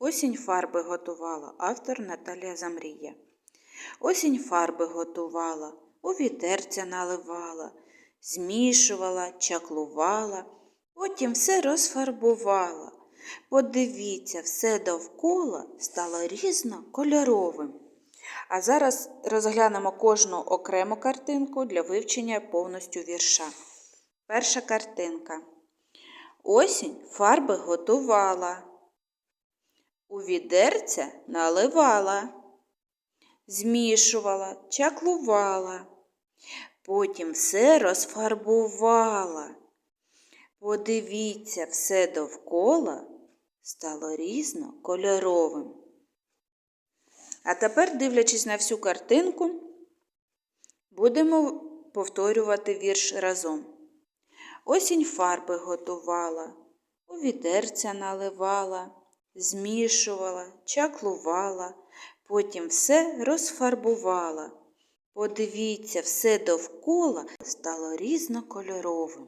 Осінь фарби готувала, автор Наталія Замрія. Осінь фарби готувала, у відерця наливала, змішувала, чаклувала, потім все розфарбувала. Подивіться, все довкола стало різнокольоровим. А зараз розглянемо кожну окрему картинку для вивчення повністю вірша. Перша картинка. Осінь фарби готувала. У відерця наливала, змішувала, чаклувала, потім все розфарбувала. Подивіться, все довкола стало різнокольоровим. А тепер, дивлячись на всю картинку, будемо повторювати вірш разом. Осінь фарби готувала, у відерця наливала, змішувала, чаклувала, потім все розфарбувала. Подивіться, все довкола стало різнокольоровим.